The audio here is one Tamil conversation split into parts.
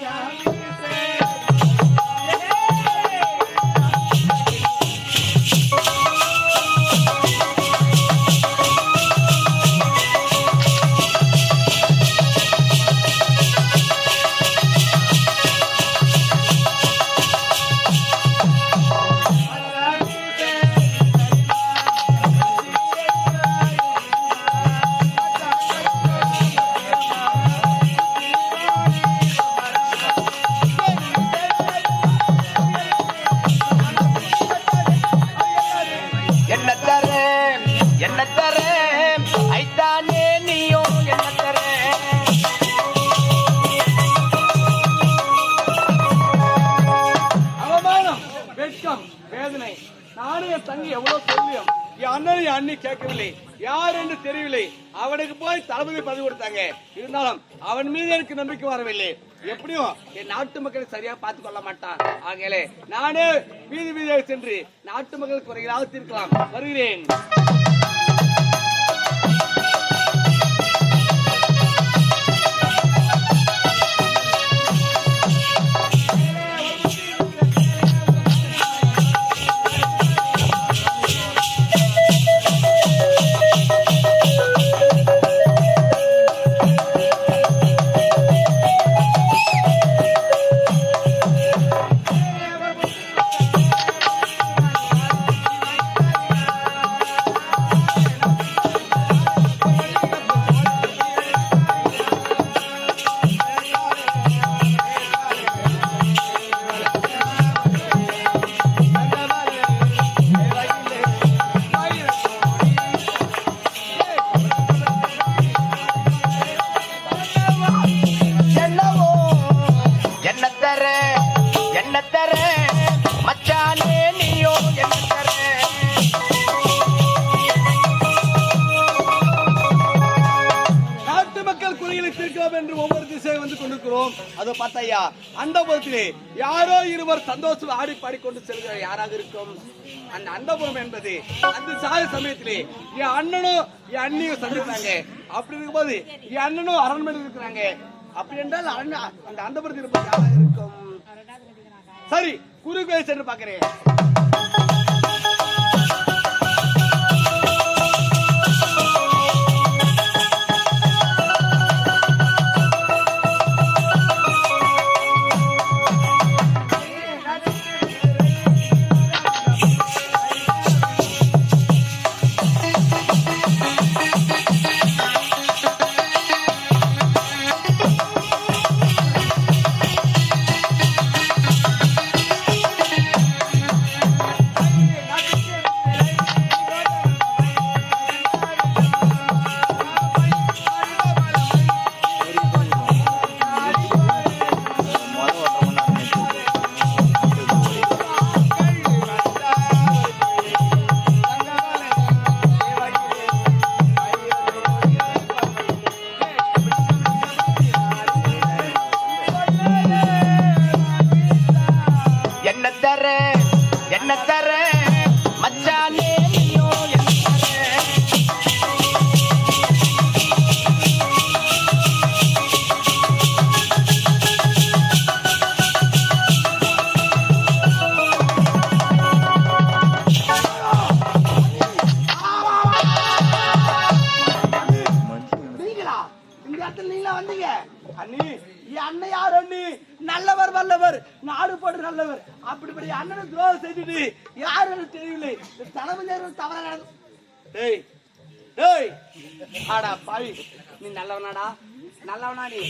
என்ன அவனுக்கு போய் தளபதி பதவி கொடுத்தாங்க. இருந்தாலும் அவன் மீது எனக்கு நம்பிக்கை வரவில்லை. எப்படியும் என் நாட்டு மக்களை சரியா பார்த்து கொள்ள மாட்டான். ஆகையிலே நானே வீதி வீதியாக சென்று நாட்டு மக்களுக்கு குறைகளாக தீர்க்கலாம். வருகிறேன். அந்த புறத்திலே யாரோ இருவர் சந்தோஷம் ஆடி பாடிக்கொண்டு செல்கிற யாராக இருக்கும்? அந்த அந்தபுரம் என்பது அந்த சாய சமயத்திலே என் அண்ணனும் என் அண்ணியும் சந்திக்கிறாங்க. அப்படி இருக்கும்போது என் அண்ணனும் அரண்மனை இருக்கிறாங்க. அப்படி என்றால் அண்ணா அந்த அந்தபுரத்தில் இருப்பது யாராக இருக்கும்? சரி குறுக்கோயில் சென்று பாக்குறேன் டேய் டேய் ஆடா பாவி. நீ நல்லவனாடா. நல்லவனா நீ.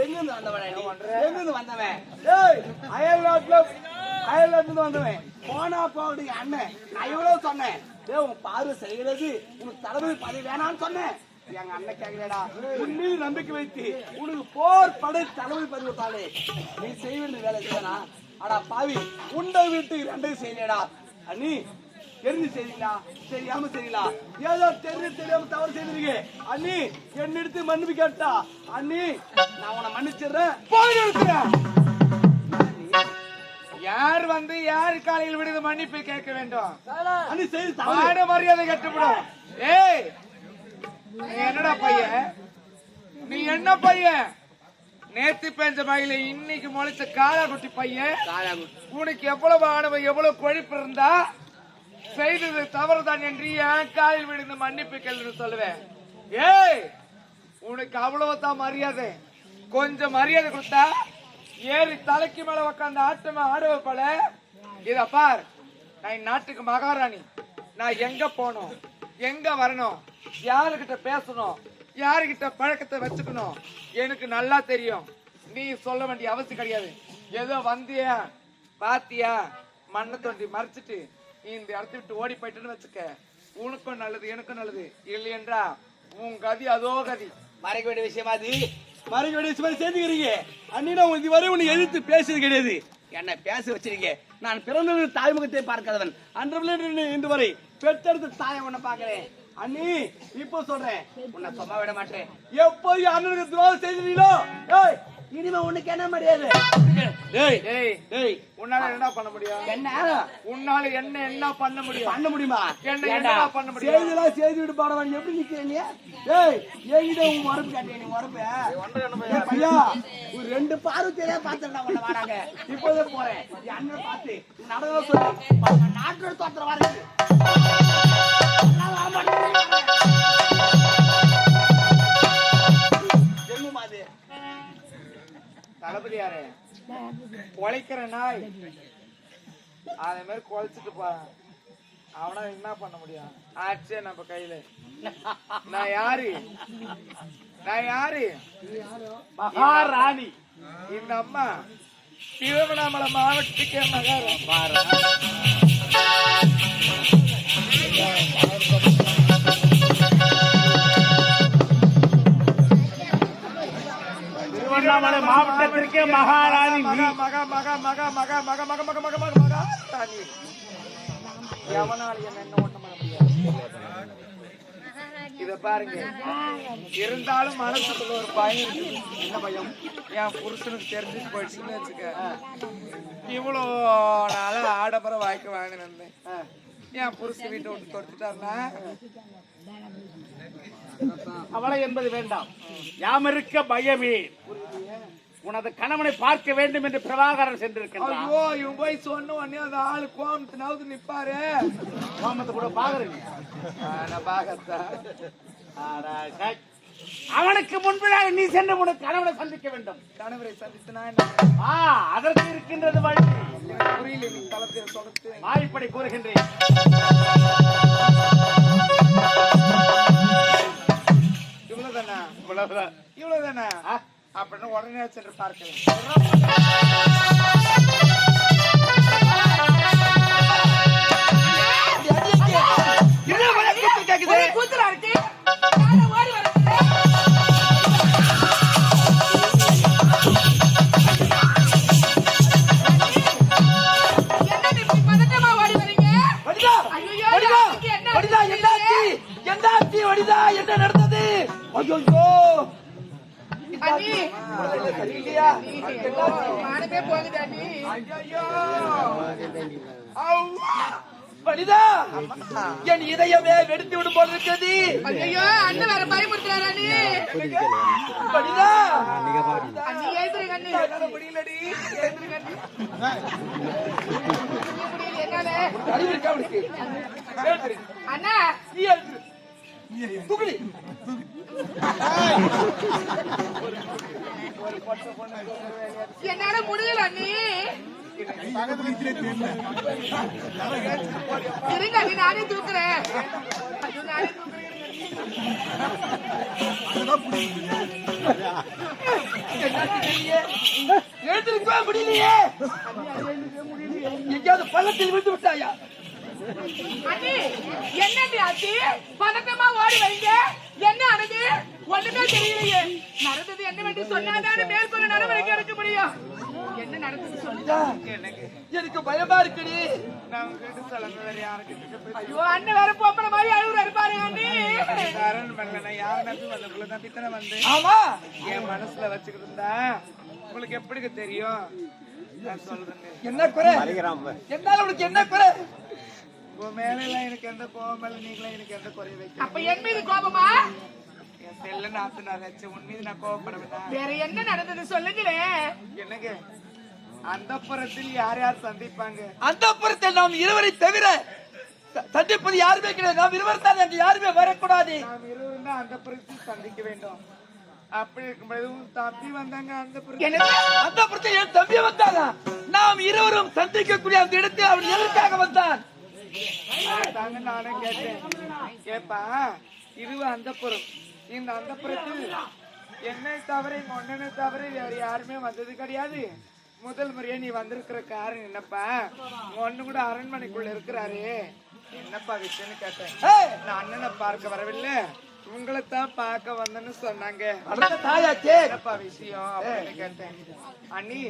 எங்கிருந்து வந்தவனா நீ? எங்கிருந்து வந்தவன்? டேய் அயல் நாட்டுல அயல் நாட்டுல வந்தவன். போனா போடு அண்ணன். நான் இவ்வளவு சொன்னேன். டேய் உன் பார்வை செய்கிறது உனக்கு தலைமை பதவி வேணாம்னு சொன்னேன். எங்க அண்ணன் கேக்குறடா உன் மீது நம்பிக்கை வைத்து உனக்கு போர் படை தலைமை பதவி விட்டாலே நீ செய்ய வேண்டிய வேலை செய்யனா அடா பாவி. உண்டை வீட்டுக்கு ரெண்டையும் செய்யலடா அண்ணி தெரிஞ்சு செய்றீங்களா தெரியாம செய்யலா ஏதோ தெரிஞ்சு தெரியாம தவறு செய்திருக்கீங்க அண்ணி என்னிடத்து மன்னிப்பு கேட்டா? அண்ணி நான் உன்னை மன்னிச்சிடுறேன். போய் நிறுத்துறேன் யார் வந்து யார் காலையில் விடுது மன்னிப்பு கேட்க வேண்டும்? மாட மரியாதை கட்டுப்படும். ஏய் நீ என்னடா பையன்? நீ என்ன பையன்? நேத்து பெஞ்ச மயில இன்னைக்கு முளைச்ச காளாக்குட்டி பையன். உனக்கு எவ்வளவு ஆணவம் எவ்வளவு கொழுப்பு இருந்தா செய்தது தவறுதான் என்று என் காலில் விழுந்து மன்னிப்பு கேள்வி சொல்லுவேன். ஏய் உனக்கு அவ்வளவுதான் மரியாதை. கொஞ்சம் மரியாதை கொடுத்தா ஏறி தலைக்கு மேல உட்காந்து ஆட்டமா ஆடுவ போல? இத பார் நான் இந்நாட்டுக்கு மகாராணி. நான் எங்க போகணும் எங்க வரணும்? யாருகிட்ட பேசணும்? யாருகிட்ட பழக்கத்தை வச்சுக்கணும்? எனக்கு நல்லா தெரியும். நீ சொல்ல வேண்டிய அவசியம் கிடையாது. ஏதோ வந்தியா பாத்தியா மண்ணை தோண்டி மறைச்சிட்டு இந்த இடத்த விட்டு ஓடி போயிட்டுன்னு வச்சுக்க. உனக்கும் நல்லது எனக்கும் நல்லது. இல்லையென்றா உன் கதி அதோ கதி. மறைக்க வேண்டிய விஷயமா அது. மறைக்க வேண்டிய விஷயமா சேர்த்துக்கிறீங்க அண்ணா உன் இதுவரை உன்னை எதிர்த்து பேசுறது கிடையாது. என்ன பேச வச்சிருக்க நான் பிறந்த தாய்முகத்தை பார்க்காதவன். அன்று இன்று வரை பெற்றெடுத்த தாயை உன்னை பார்க்கிறேன். அண்ணி இப்போ சொல்றேன். உன்னை சும்மா விட மாட்டேன். எப்போ அண்ணனுக்கு துரோகம் செய்தீங்களோ ஏய் இனிமே உனக்கு என்ன மரியாதை? ஏய் ஏய் ஏய். உன்னால என்ன பண்ண முடியும்? என்ன? உன்னால என்ன என்ன பண்ண முடியும்? பண்ண முடியுமா? என்ன என்னடா பண்ண முடியும்? செய்திலாம் செய்தி விட்டு பாடவன் எப்படி நிக்கிற நீ? ஏய் என்கிட்ட உன் உடம்பு காட்டிய நீ ஏய் பையா ஒரு ரெண்டு பார்வை தெரியா பாத்துடா உன்ன வாடாங்க. இப்போதே போறேன். அண்ணன் பார்த்து நடந்தத சொல்லு. நாட்டோட தோற்ற வரது என்னமா தளபதியாரே குலைக்கிற நாய். அதே மாதிரி குலைச்சிட்டு போறான் அவனா என்ன பண்ண முடியும்? ஆச்சே நம்ம கையில. நான் யாரு? நான் யாரு? மகாராணி. இந்த அம்மா திருவண்ணாமலை மாவட்டத்துக்கே மகாராணி. திருவண்ணாமலை மாவட்டத்திற்கே மகாராணி மகா மகா மகா மகா மகா மகா மகா மகா மகா மகா மகா ராணி என்ன என்ன இத பாருங்க இருந்தாலும் மனசுக்குள்ள ஒரு பயம் என்ன பயம் என் புருஷனுக்கு தெரிஞ்சு போயிடுச்சுன்னு வச்சுக்க இவ்வளோ நாள ஆடப்பற வாய்க்கு வாங்கினேன் என் புருஷன் வீட்டை விட்டு தொடுத்துட்டாருன்னா அவளை என்பது வேண்டாம். யாமிருக்க பயமே. உனது கணவனை பார்க்க வேண்டும் என்று பிரபாகரன் சென்றிருக்கின்றான். ஐயோ இவன் போய் சொன்ன உடனே அந்த ஆளு கோமத்து நவுது நிப்பாரு. கோமத்தை கூட பாக்குறீங்க நான் பாக்கத்தான் அவனுக்கு முன்பதாக நீ சென்று உனது கணவனை சந்திக்க வேண்டும். கணவரை சந்தித்து நான் என்ன? ஆ அதற்கு இருக்கின்றது வழி. புரியல நீ தளத்தில் தொடர்த்து கூறுகின்றேன். இவ்வளவுதானா? இவ்வளவுதான். இவ்வளவுதானா? ஆ, அப்படின்னு உடனே சென்று பார்க்கலாம். கூத்துறா இருக்கு ஐயோ அண்ணி. சரியில்லையா மானமே போகுது அண்ணி. ஐயோ. வடிதா என் இதயமே வெடித்து விடும் போல இருக்கிறது. ஐயோ அண்ணன் வேற பயமுறுத்துறாரு அண்ணி. முடியலடி. என்னால. அறிவு இருக்கா அவனுக்கு நீ எழுதுரு. தூக்கி என்னால முடியல நீ இருங்க நீ நானே தூக்குறேன். எழுந்திருக்கா முடியலையே. எங்கேயாவது பள்ளத்தில் விழுந்து விட்டாயா? என்னடி ஆச்சு? பதட்டமா ஓடி வரீங்க? என்ன ஆனது ஒண்ணுமே தெரியலையே. நடந்தது என்ன வேண்டி சொன்னாதானே மேற்கொள்ள நடவடிக்கை எடுக்க முடியும்? என்ன நடந்தது சொல்லுங்க. எனக்கு பயமா இருக்குடி. ஐயோ அண்ணன் வேற பொம்பளை மாதிரி அழுகுற இருப்பாரு அண்ணி. காரணம் பண்ணல யார் நம்பி வந்தக்குள்ள தான் பித்தனை வந்தேன் ஆமா. என் மனசுல வச்சுக்கிட்டு இருந்தா? உங்களுக்கு எப்படிங்க தெரியும்? நான் சொல்றேங்க என்ன குறை? என்னால உனக்கு என்ன குறை? உன் மேல எல்லாம் எனக்கு எந்த கோபம் இல்ல நீங்களும் எனக்கு எந்த குறைய வைக்க அப்ப என் மீது கோபமா? செல்ல நாத்தனார் உன் மீது நான் கோவப்படவேனா வேற என்ன நடந்தது சொல்லுங்களேன் என்னங்க? அந்த புறத்தில் யார் யார் சந்திப்பாங்க? அந்த புறத்தில் நாம் இருவரை தவிர சந்திப்பது யாருமே கிடையாது. நாம் இருவர் தான் அங்கு யாருமே வரக்கூடாது. நாம் இருவரும் தான் அந்த புறத்தில் சந்திக்க வேண்டும். அப்படி இருக்கும்போது உன் தம்பி வந்தாங்க அந்த புறத்தில் அந்த புறத்தில் என் தம்பி வந்தாங்க நாம் இருவரும் சந்திக்கக்கூடிய அந்த இடத்தில் அவன் எதற்காக வந்தான்? தாங்க நானே கேட்டேன். கேப்பா இதுவா அந்த புறம். இந்த அந்த புறத்தில் என்னை தவிர எங்க ஒன்னனை தவிர வேற யாருமே வந்தது கிடையாது. முதல் முறையா நீ வந்திருக்கிற காரணம் என்னப்பா? ஒண்ணு கூட அரண்மனைக்குள்ள இருக்கிறாரு. என்னப்பா விஷயம்னு கேட்டேன். நான் அண்ணனை பார்க்க வரவில்லை. உங்களை தான் பார்க்க வந்தேன்னு சொன்னாங்க. என்னப்பா விஷயம் அப்படின்னு கேட்டேன். அண்ணி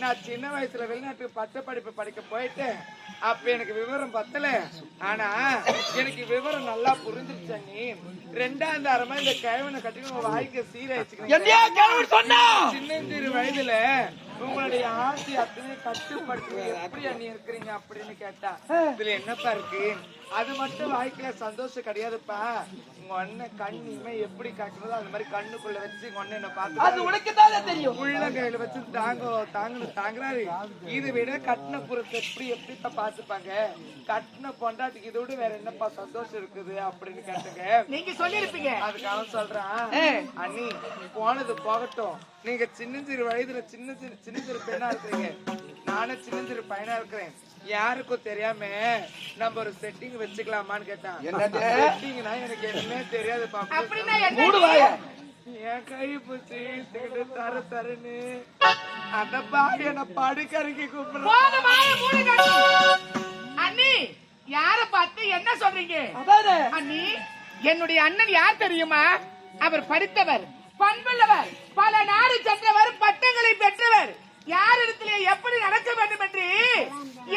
நான் சின்ன வயசுல வெளிநாட்டுக்கு பட்ட படிப்பு படிக்க போயிட்டேன். அப்ப எனக்கு விவரம் பத்தல. ஆனா எனக்கு விவரம் நல்லா புரிஞ்சிருச்சு அண்ணி. ரெண்டாம் தாரமா இந்த கைவனை கட்டி உங்க வாய்க்கு சீராயிச்சுக்கிறேன் என்னையா கேள்வி சொன்னா? சின்னஞ்சிறு வயதுல உங்களுடைய ஆசை அத்தனை கட்டுப்படுத்தி எப்படி அண்ணி இருக்கிறீங்க அப்படின்னு கேட்டா இதுல என்னப்பா இருக்கு? அது மட்டும் வாழ்க்கையில சந்தோஷம் கிடையாதுப்பா. உங்க அண்ணன் கண் இமை எப்படி காட்டுறதோ அது மாதிரி கண்ணுக்குள்ள வச்சு உங்க அண்ணன் என்ன அது பார்த்து உனக்கு தானே தெரியும். உள்ளங்கையில வச்சு தாங்க தாங்கணும் தாங்குறாரு. இதை விட கட்டின புறத்தை எப்படி எப்படி தான் பாத்துப்பாங்க கட்டின பொண்டாட்டிக்கு இதை விட வேற என்னப்பா சந்தோஷம் இருக்குது அப்படின்னு கேட்டுங்க. நீங்க சொல்லிருப்பீங்க அதுக்கு அவன் சொல்றான் அண்ணி போனது போகட்டும். நீங்க சின்னஞ்சிறு வயதுல சின்ன சின்ன சின்ன சிறு பெண்ணா இருக்கிறீங்க. நானும் சின்னஞ்சிறு பையனா இருக்கிறேன். யாருக்கும் தெரியாம நம்ம ஒரு செட்டிங் வச்சுக்கலாமான்னு கேட்டான். என்னது? செட்டிங்னா எனக்கு என்னமே தெரியாது பாப்பா. என்ன? என் கை இழுத்துக்கிட்டு தர தரன்னு. அந்த பாடி என்ன படுக்கறைக்கு கூப்பிடுறான். அண்ணி யார பார்த்து என்ன சொல்றீங்க? அண்ணி என்னுடைய அண்ணன் யார் தெரியுமா? அவர் படித்தவர் பண்புள்ளவர். பல நாடு சென்றவர். பட்டங்களை பெற்றவர். யாரிடத்திலே எப்படி நடக்க வேண்டும் என்று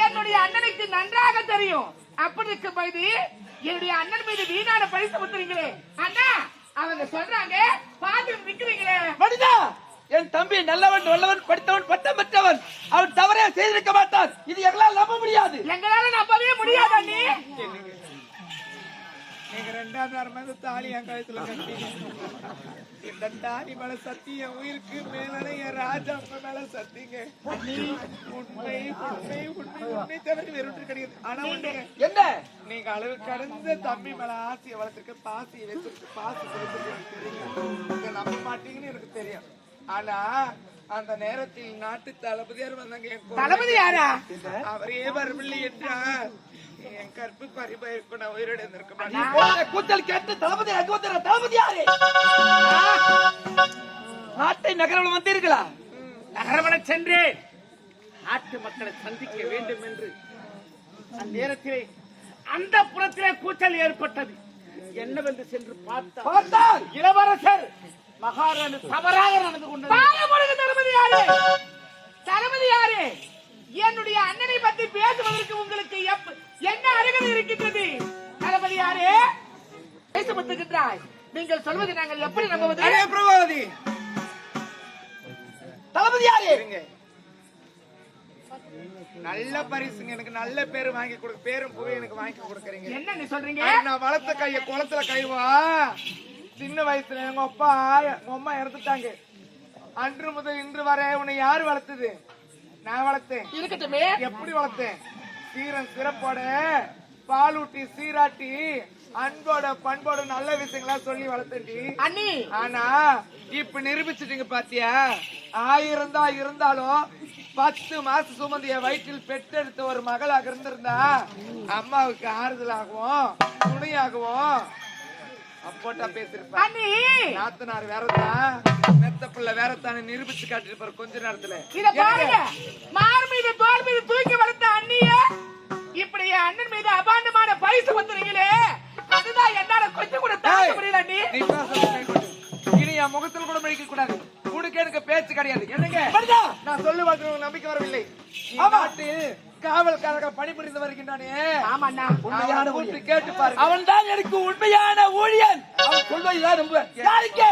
என்னுடைய அண்ணனுக்கு நன்றாக தெரியும். அப்படி இருக்கும் பொழுது என்னுடைய அண்ணன் மீது வீணான பரிசு ஊத்துறீங்களே அண்ணா அவங்க சொல்றாங்க பாத்து நிக்கிறீங்களே மனிதா என் தம்பி நல்லவன் வல்லவன் படித்தவன் பட்டம் பெற்றவன் அவன் தவறே செய்திருக்க மாட்டான். இது எங்களால் நம்ப முடியாது. எங்களால நம்பவே முடியாது அண்ணி. நீங்க ரெண்டாவது வாரமா இந்த தாலி என் கழுத்துல கட்டிங்க இந்த தாலி மேல சத்தி என் உயிருக்கு மேலான என் ராஜா அம்மா மேல சத்திங்க. உண்மை உண்மை உண்மை உண்மை தவிர வேற ஒன்று கிடையாது. ஆனா ஒண்ணுங்க என்ன? நீங்க அளவு கடந்த தம்பி மேல ஆசையை வளர்த்துருக்க பாசியை வச்சிருக்கு பாசி வச்சிருக்கு தெரியும். நம்ப மாட்டீங்கன்னு எனக்கு தெரியும். ஆனா அந்த நேரத்தில் நாட்டு தளபதியார் வந்தாங்க. தளபதி யாரா? அவரே வரவில்லை என்றால் என் கற்பு பறிபாயிருக்கும் நான் உயிரோடு இருந்திருக்க நீ கூச்சல் கேட்டு தளபதி அங்க வந்துடுற தளபதி யாரு? நாட்டை நகரம் வந்தீர்களா நகரவன சென்று நாட்டு மக்களை சந்திக்க வேண்டும் என்று அந்நேரத்திலே அந்த புறத்திலே கூச்சல் ஏற்பட்டது. என்னவென்று சென்று பார்த்தார் இளவரசர் மகாராணி தவறாக நடந்து கொண்டது. தளபதி யாரு? தளபதி யாரு? என்னுடைய அண்ணனை பத்தி பேசுவதற்கு உங்களுக்கு அருகதை இருக்கின்றது. தளபதி யாரு? பேசப்பட்டுகின்றாய் நீங்கள் சொல்வதை நாங்கள் எப்படி நம்புவது? அடே பிரபாவதி. நல்ல பரிசுங்க. எனக்கு நல்ல பேரு வாங்கி கொடுக்க பேரும் புகை எனக்கு வாங்கி கொடுக்குறீங்க. என்ன நீ சொல்றீங்க நான் வளர்த்த கைய குளத்துல கைவா சின்ன வயசுல எங்க அப்பா எங்க அம்மா இறந்துட்டாங்க. அன்று முதல் இன்று வரை உன்னை யாரு வளர்த்தது? நான் வளர்த்தேன். இருக்கட்டுமே. எப்படி வளர்த்தேன்? சீரன் சிறப்போட பாலூட்டி சீராட்டி அன்போட பண்போட நல்ல விஷயங்களா சொல்லி வளர்த்தேன்டி அண்ணி! ஆனா இப்ப நிரூபிச்சிட்டீங்க பாத்தியா? ஆயிரம் தான் இருந்தாலும் பத்து மாசம் சுமந்து என் வயிற்றில் பெற்றெடுத்த ஒரு மகளாக இருந்திருந்தா அம்மாவுக்கு ஆறுதலாகவும் துணையாகவும் அப்போட்டா பேசிருப்பேன் நாத்தனார் வேறதான் மெத்த பிள்ளை வேறத்தானே நிரூபிச்சு காட்டிட்டு போற கொஞ்ச நேரத்துல. அண்ணன் மீது அபாண்டமான பரிசு வந்துறீங்களே அதுதான் என்னால கொஞ்சம் கூட தாங்க முடியல நீ. இனி என் முகத்துல கூட மழிக்க கூடாது. உனக்கு எனக்கு பேச்சு கிடையாது. என்னங்க? நான் சொல்லுவது உங்களுக்கு நம்பிக்கை வரவில்லை. நாட்டில் காவல்காரர்கள் பணிபுரிந்து வருகின்றானே. ஆமா அண்ணா உண்மையான கூப்பிட்டு கேட்டு பாருங்க. அவன் தான் எனக்கு உண்மையான ஊழியன். அவன் சொல்வதுதான் நம்புவேன். யாருக்கு?